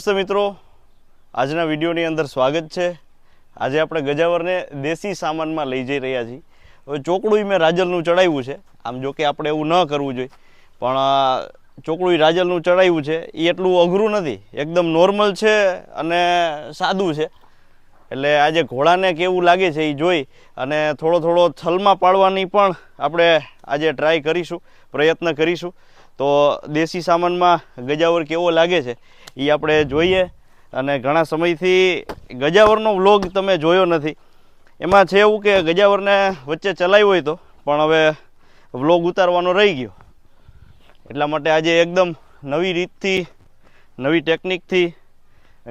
નમસ્તે મિત્રો. આજના વિડીયોની અંદર સ્વાગત છે. આજે આપણે ગજાવરને દેશી સામાનમાં લઈ જઈ રહ્યા છીએ. હવે ચોકડું મેં રાજલનું ચડાવ્યું છે. આમ જો કે આપણે એવું ન કરવું જોઈએ. પણ ચોકડું રાજલનું ચડાવ્યું છે એ એટલું અઘરું નથી. એકદમ નોર્મલ છે અને સાદું છે. એટલે આજે ઘોડાને કેવું લાગે છે એ જોઈ અને થોડો થોડો થલમાં પાડવાની પણ આપણે આજે ટ્રાય કરીશું, પ્રયત્ન કરીશું. તો દેશી સામાનમાં ગજાવર કેવો લાગે છે એ આપણે જોઈએ. અને ઘણા સમયથી ગજાવરનો વ્લોગ તમે જોયો નથી. એમાં છે એવું કે ગજાવરને વચ્ચે ચલાવ્યો હોય તો પણ હવે વ્લોગ ઉતારવાનો રહી ગયો. એટલા માટે આજે એકદમ નવી રીતથી, નવી ટેકનિકથી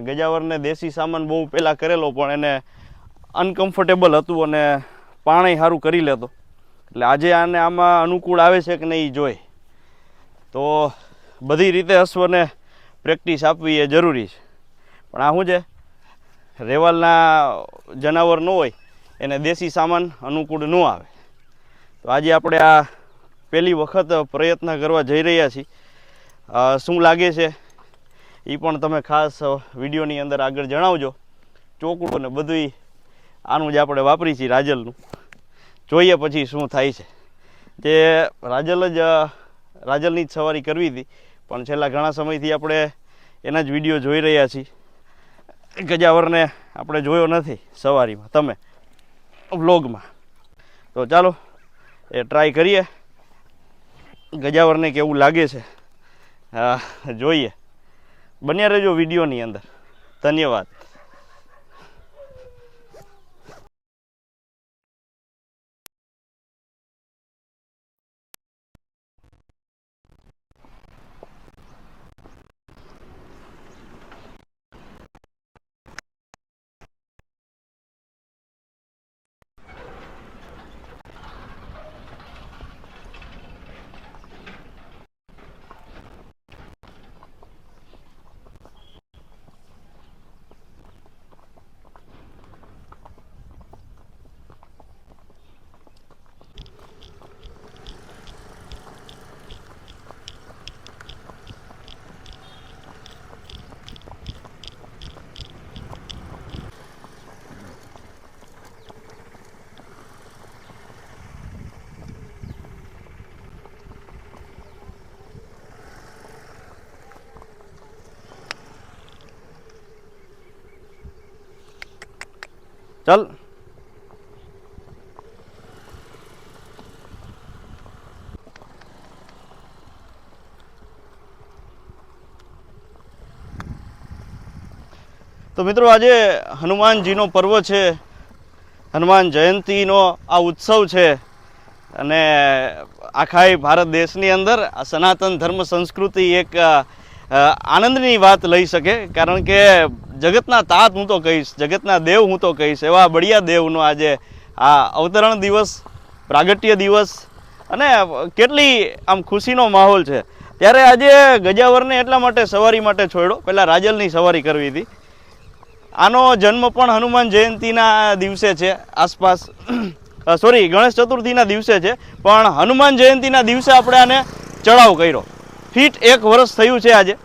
ગજાવરને દેશી સામાન બહુ પહેલાં કરેલો, પણ એને અનકમ્ફર્ટેબલ હતું અને પાણી સારું કરી લેતો. એટલે આજે આને આમાં અનુકૂળ આવે છે કે નહીં એ જોઈ તો બધી રીતે અશ્વને પ્રેક્ટિસ આપવી એ જરૂરી છે. પણ આ શું છે? રેવાલના જનાવર ન હોય, એને દેશી સામાન અનુકૂળ ન આવે. તો આજે આપણે આ પહેલી વખત પ્રયત્ન કરવા જઈ રહ્યા છીએ. શું લાગે છે? એ પણ તમે ખાસ વિડીયોની અંદર આગળ જણાવજો. ચોકડું ને બધુંય આનું જ આપણે વાપરી છીએ રાજલનું. જોઈએ પછી શું થાય છે. જે રાજલ જ રાજલની જ સવારી કરવી હતી. પણ છેલ્લા ઘણા સમયથી આપણે એના જ વીડિયો જોઈ રહ્યા છીએ. ગજાવરને આપણે જોયો નથી સવારીમાં. તમે? વ્લોગમાં. તો ચાલો, એ ટ્રાય કરીએ. ગજાવરને કેવું લાગે છે. જોઈએ. બન્યા રહેજો વિડીયોની અંદર. ધન્યવાદ. ચાલ. તો મિત્રો આજે હનુમાનજીનો પર્વ છે. હનુમાન જયંતીનો આ ઉત્સવ છે. અને આખા ભારત દેશની અંદર આ સનાતન ધર્મ સંસ્કૃતિ એક આનંદની વાત લઈ શકે. કારણ કે જગતના તાત હું તો કહીશ, જગતના દેવ હું તો કહીશ, એવા બળિયા દેવનો આજે આ અવતરણ દિવસ, પ્રાગટ્ય દિવસ અને કેટલી આમ ખુશીનો માહોલ છે. ત્યારે આજે ગજાવરને એટલા માટે સવારી માટે છોડ્યો, પહેલાં રાજલની સવારી કરવી હતી. આનો જન્મ પણ હનુમાન જયંતીના દિવસે છે, આસપાસ સોરી, ગણેશ ચતુર્થીના દિવસે છે, પણ હનુમાન જયંતીના દિવસે આપણે આને ચડાવ કર્યો. ફીટ એક વર્ષ થયું છે આજે.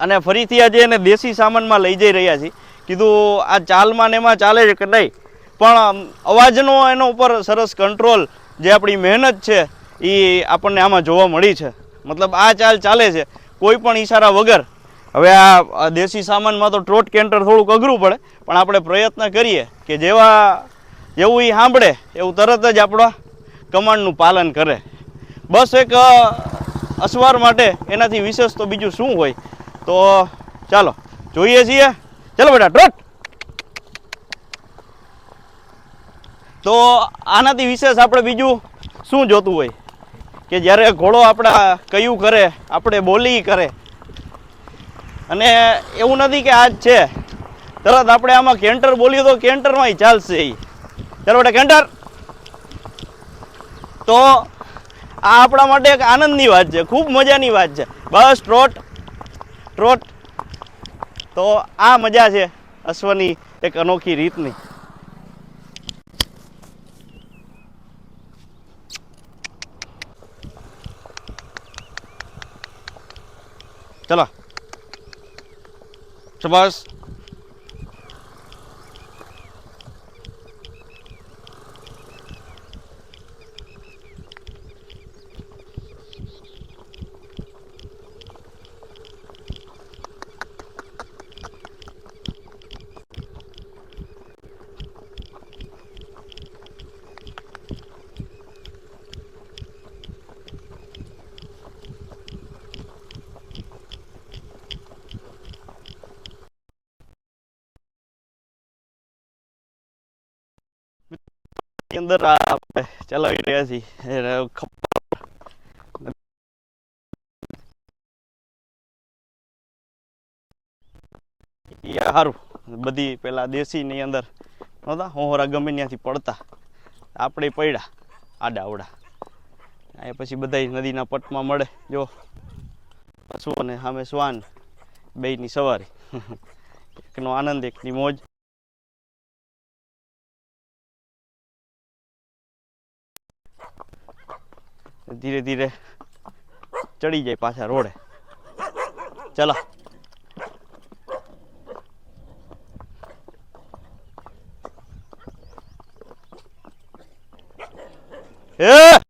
અને ફરીથી આજે એને દેશી સામાનમાં લઈ જઈ રહ્યા છીએ. કીધું, આ ચાલમાં ને એમાં ચાલે છે કે નહીં? પણ અવાજનો એનો ઉપર સરસ કંટ્રોલ જે આપણી મહેનત છે એ આપણને આમાં જોવા મળી છે. મતલબ, આ ચાલ ચાલે છે. કોઈ પણ ઈશારા વગર. હવે આ દેશી સામાનમાં તો ટ્રોટ કેન્ટર થોડુંક અઘરું પડે, પણ આપણે પ્રયત્ન કરીએ કે જેવા, જેવું એ સાંભળે, એવું તરત જ આપણા કમાન્ડનું પાલન કરે. બસ એક અસવાર માટે એનાથી વિશેષ તો બીજું શું હોય? તો ચાલો, જોઈએ છીએ. ચાલો બેટા ડ્રોટ તો આનાથી વિશેષ આપણે બીજું શું જોતું હોય? કે જ્યારે ઘોડો આપણા કયું કરે, આપણે બોલી કરે. અને એવું નથી કે આજ છે. તરત આપણે આમાં કેન્ટર બોલીએ તો કેન્ટરમાં ચાલશે એ ચાલો બેટા, કેન્ટર. તો આ આપણા માટે એક આનંદની વાત છે, ખૂબ મજાની વાત છે. બસ ટ્રોટ ટ્રોટ તો આ મજા છે અશ્વની એક અનોખી રીતની. ચલો. શાબાશ અંદર આપણે ચલાવી રહ્યા છીએ. સારું બધી પેલા દેશીની અંદર નહોતા? હોરા ગમે ત્યાંથી પડતા. આપણે પડ્યા આડા અવડા. એ પછી બધા નદીના પટમાં મળે. જો. પશુ અને સામે શ્વાન બેયની સવારી. એકનો આનંદ, એકની મોજ. ધીરે ધીરે ચડી જાય પાછા રોડે. ચલો. એ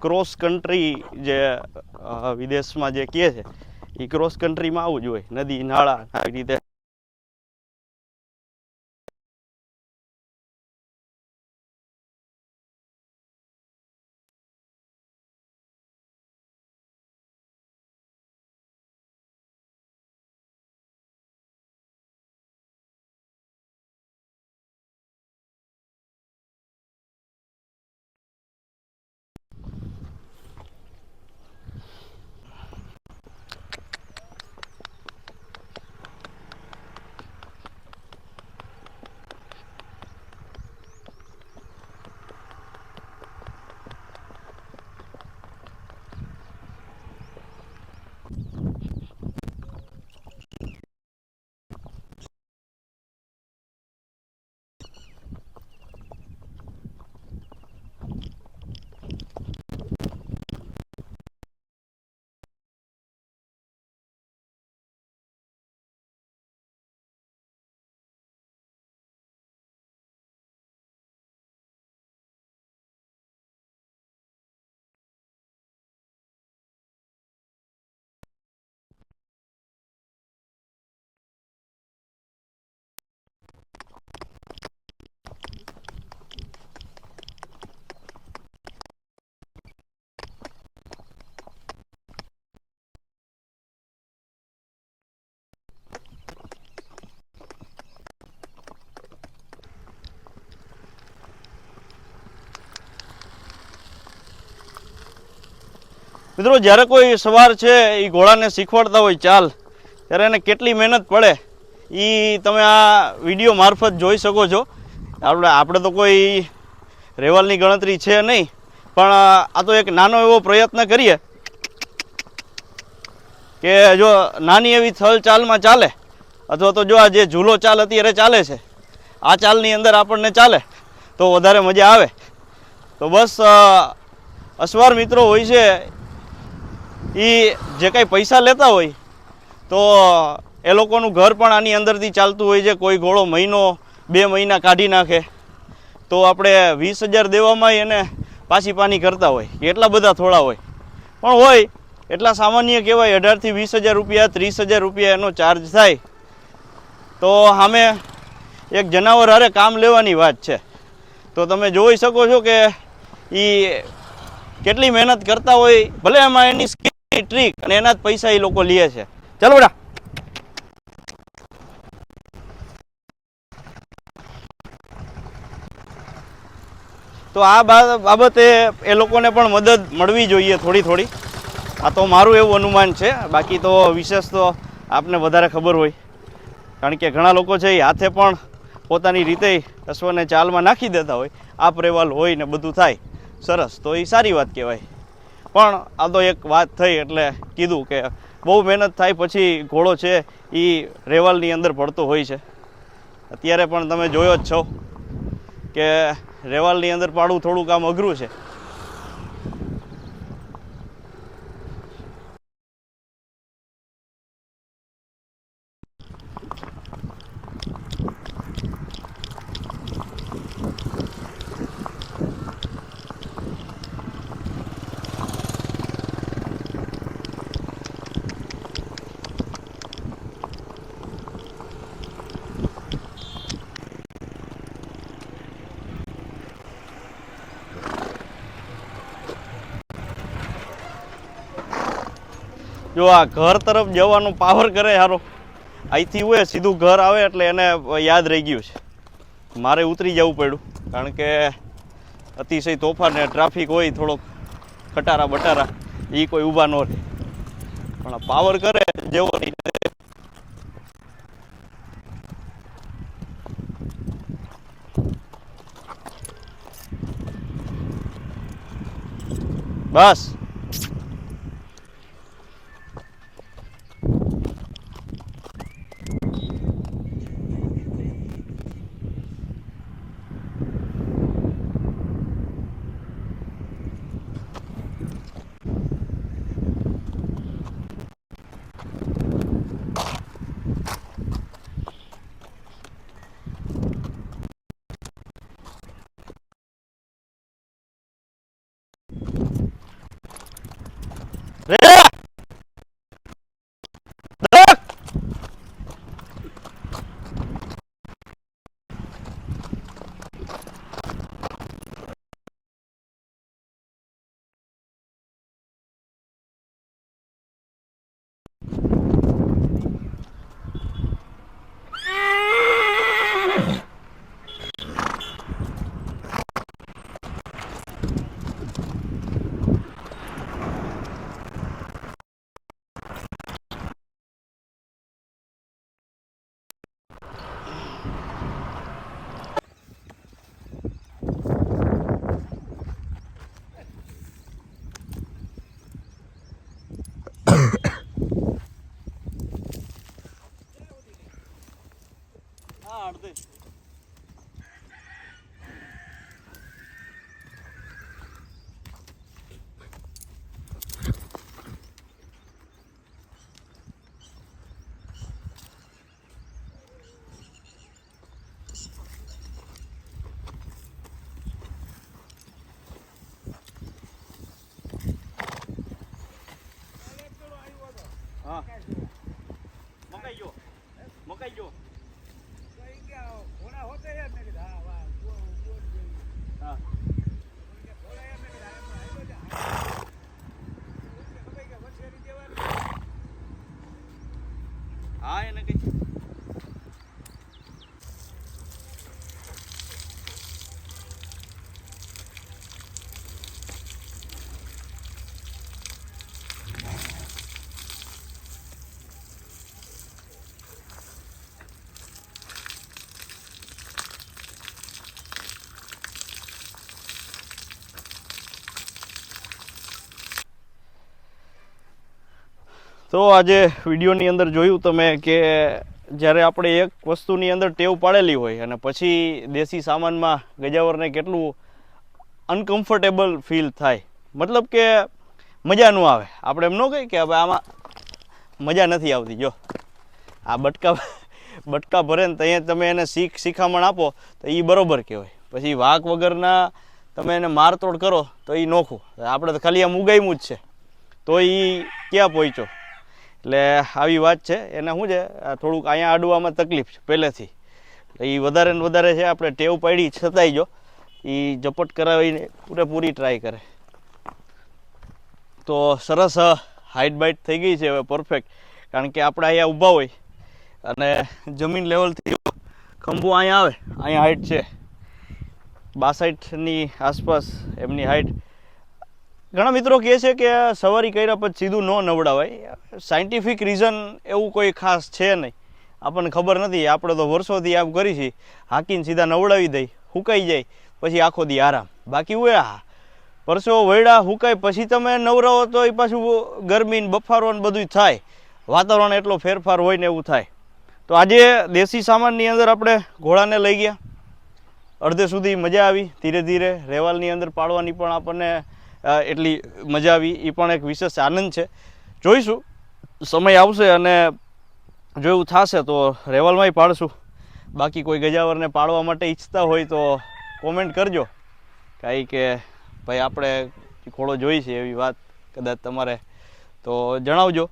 ક્રોસ કન્ટ્રી જે વિદેશમાં જે કહે છે એ ક્રોસ કન્ટ્રીમાં આવું જ હોય નદી નાળા આવી રીતે. મિત્રો, જ્યારે કોઈ સવાર છે એ ઘોડાને શીખવાડતા હોય, ચાલ. ત્યારે એને કેટલી મહેનત પડે. એ તમે આ વીડિયો મારફત જોઈ શકો છો. આપણે આપણે તો કોઈ રેવાલની ગણતરી છે નહીં. પણ આ તો એક નાનો એવો પ્રયત્ન કરીએ. કે જો નાની એવી થલ ચાલમાં ચાલે, અથવા તો જો આ જે ઝૂલો ચાલ અત્યારે ચાલે છે, આ ચાલની અંદર આપણને ચાલે, તો વધારે મજા આવે. તો બસ અસવાર મિત્રો હોય છે એ જે કાંઈ પૈસા લેતા હોય, તો એ લોકોનું ઘર પણ આની અંદરથી ચાલતું હોય છે. કોઈ ઘોડો મહિનો, બે મહિના કાઢી નાખે. તો આપણે વીસ હજાર દેવામાં એને પાછી પાની કરતા હોય. એટલા બધા થોડા હોય. પણ હોય, એટલા સામાન્ય કહેવાય, અઢારથી વીસ હજાર રૂપિયા, ત્રીસ હજાર રૂપિયા એનો ચાર્જ થાય. તો સામે એક જનાવર હારે કામ લેવાની વાત છે. તો તમે જોઈ શકો છો કે એ કેટલી મહેનત કરતા હોય, ભલે એમાં એની સ્કિલ ટ્રીક અને એના જ પૈસા એ લોકો લે છે. ચાલો બેટા. તો આ બાબતે એ લોકોને પણ મદદ મળવી જોઈએ થોડી થોડી. આ તો મારું એવું અનુમાન છે. બાકી તો વિશેષ તો આપને વધારે ખબર હોય. કારણ કે ઘણા લોકો છે એ હાથે પણ પોતાની રીતે અશ્વને ચાલમાં નાખી દેતા હોય. આ પ્રેવાલ હોય ને બધું થાય. સરસ. તો એ સારી વાત કહેવાય. પણ આ તો એક વાત થઈ એટલે કીધું કે બહુ મહેનત થાય પછી ઘોડો છે એ રેવાલની અંદર પડતો હોય છે. અત્યારે પણ તમે જોયો જ છો કે રેવાલની અંદર પાડવું થોડું કામ અઘરું છે. જો આ ઘર તરફ જવાનો પાવર કરે હારો. અહીંથી હોય સીધું ઘર આવે એટલે એને યાદ રહી ગયું છે. મારે ઉતરી જવું પડ્યું, કારણ કે અતિશય તોફાન ટ્રાફિક હોય થોડોક ખટારા બટારા, એ કોઈ ઊભા ન રહે. પણ પાવર કરે જેવો બસ. હા એને કઈ તો આજે વિડીયોની અંદર જોયું તમે કે જ્યારે આપણે એક વસ્તુની અંદર ટેવ પાડેલી હોય અને પછી દેશી સામાનમાં ગજાવરને કેટલું અનકમ્ફર્ટેબલ ફીલ થાય, મતલબ કે મજા ન આવે. આપણે એમ ન કહીએ કે હવે આમાં મજા નથી આવતી. જો, આ બટકા બટકા ભરે ને ત્યાં તમે એને શીખ, શિખામણ આપો, તો એ બરોબર કહેવાય. પછી વાક વગરના તમે એને મારતોડ કરો, તો એ નોખું. આપણે તો ખાલી આમ ઉગાયમું જ છે. તો એ ક્યાં પહોંચ્યો? એટલે આવી વાત છે. એને શું છે? થોડુંક અહીંયા અડવામાં તકલીફ છે પહેલેથી. એ વધારે ને વધારે છે, આપણે ટેવ પાડી છતાંય જો એ ઝપટ કરાવીને પૂરેપૂરી ટ્રાય કરે. તો સરસ હાઇટ બાઇટ થઈ ગઈ છે હવે પરફેક્ટ કારણ કે આપણે અહીંયા ઊભા હોય અને જમીન લેવલથી ખંભો અહીંયા આવે, અહીંયા હાઇટ છે. બાસઠની આસપાસ એમની હાઇટ ઘણા મિત્રો કહે છે કે સવારી કર્યા પછી સીધું ન નવડાવાય. સાયન્ટિફિક રીઝન એવું કોઈ ખાસ છે નહીં. આપણને ખબર નથી. આપણે તો વર્ષોથી આમ કરી છીએ. હાકીને સીધા નવડાવી દઈ, હુકાઈ જાય, પછી આખો દી આરામ. બાકી હોય આ. પરસો વૈડા હુકાય પછી તમે નવરાવો તો એ પાછું ગરમી ને બફારો ને બધું થાય. વાતાવરણ એટલો ફેરફાર હોય ને એવું થાય. તો આજે દેશી સામાનની અંદર આપણે ઘોડાને લઈ ગયા. અડધે સુધી મજા આવી. ધીરે ધીરે રેવાલની અંદર પાડવાની પણ આપણને એટલી મજા આવી. એ પણ એક વિશેષ આનંદ છે. જોઈશું. સમય આવશે અને જો એવું થશે તો રેવલમાંય પાડશું. બાકી કોઈ ગજાવરને પાડવા માટે ઈચ્છતા હોય તો કોમેન્ટ કરજો. કાંઈ કે ભાઈ આપણે ખોળો જોઈ એવી વાત કદાચ તમારે તો જણાવજો.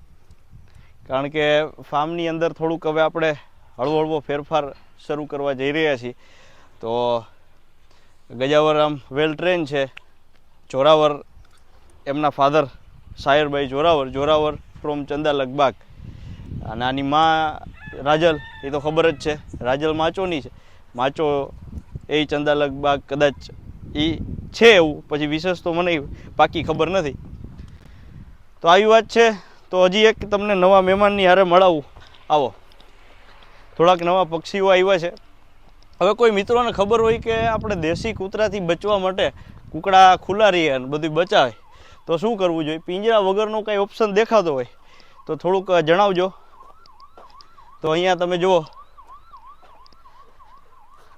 કારણ કે ફાર્મની અંદર થોડુંક હવે આપણે હળવો હળવો ફેરફાર શરૂ કરવા જઈ રહ્યા છીએ. તો ગજાવર આમ વેલ ટ્રેન છે. જોરાવર, એમના ફાધર સાયરભાઈ જોરાવર જોરાવર ફ્રોમ ચંદા લગબાગ. અને આની માં રાજલ, એ તો ખબર જ છે. રાજલ માચોની છે. માચો એ ચંદા લગબાગ કદાચ એ છે એવું, પછી વિશેષ તો મને પાકી ખબર નથી. તો આવી વાત છે. તો હજી એક તમને નવા મહેમાનની હારે મળાવું. આવો. થોડાક નવા પક્ષીઓ આવ્યા છે. હવે કોઈ મિત્રોને ખબર હોય કે આપણે દેશી કૂતરાથી બચવા માટે કૂકડા ખુલ્લા રહે અને બધું બચાવે, તો શું કરવું જોઈએ? પિંજરા વગરનો કાંઈ ઓપ્શન દેખાતો હોય, તો થોડુંક જણાવજો. તો અહીંયા તમે જુઓ,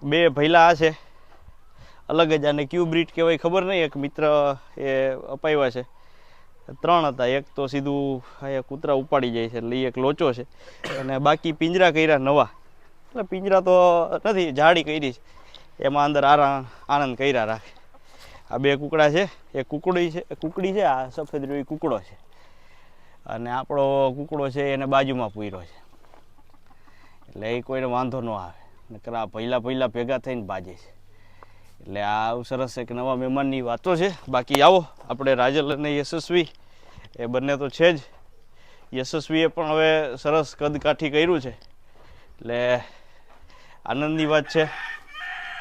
બે ભૈલા આ છે. અલગ જ આને ક્યુ બ્રીડ કહેવાય, ખબર નહીં? એક મિત્ર એ અપાવ્યા છે. ત્રણ હતા, એક તો સીધું અહીંયા કૂતરા ઉપાડી જાય છે, એટલે એક લોચો છે. અને બાકી પિંજરા કર્યા નવા. એટલે પિંજરા તો નથી જાડી કરી છે. એમાં અંદર આરા આનંદ કર્યા રાખે. આ બે કુકડા છે, એક કુકડી છે કુકડી છે, આ સફેદ રોઈ કુકડો છે. અને આપણો કુકડો છે, એને બાજુમાં પૂર્યો છે. એટલે એ કોઈને વાંધો ન આવે. નકર આ પહેલાં પહેલાં ભેગા થઈને બાજે છે. એટલે આ સરસ એક નવા મહેમાનની વાતો છે. બાકી આવો, આપણે રાજલ અને યશસ્વી, એ બંને તો છે જ. યશસ્વીએ પણ હવે સરસ કદકાઠી કર્યું છે. એટલે આનંદની વાત છે.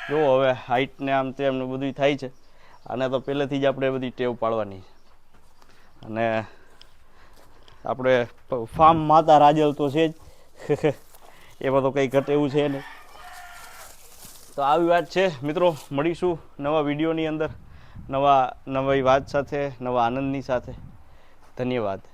જુઓ હવે હાઇટને આમ તેમને બધું થાય છે. આને તો પહેલેથી જ આપણે બધી ટેવ પાડવાની અને આપણે ફાર્મ માતા રાજલ તો છે જ. એમાં તો કંઈ ઘટે એવું છે નહીં. તો આવી વાત છે. મિત્રો, મળીશું નવા વિડીયોની અંદર. નવા, નવી વાત સાથે, નવા આનંદની સાથે. ધન્યવાદ.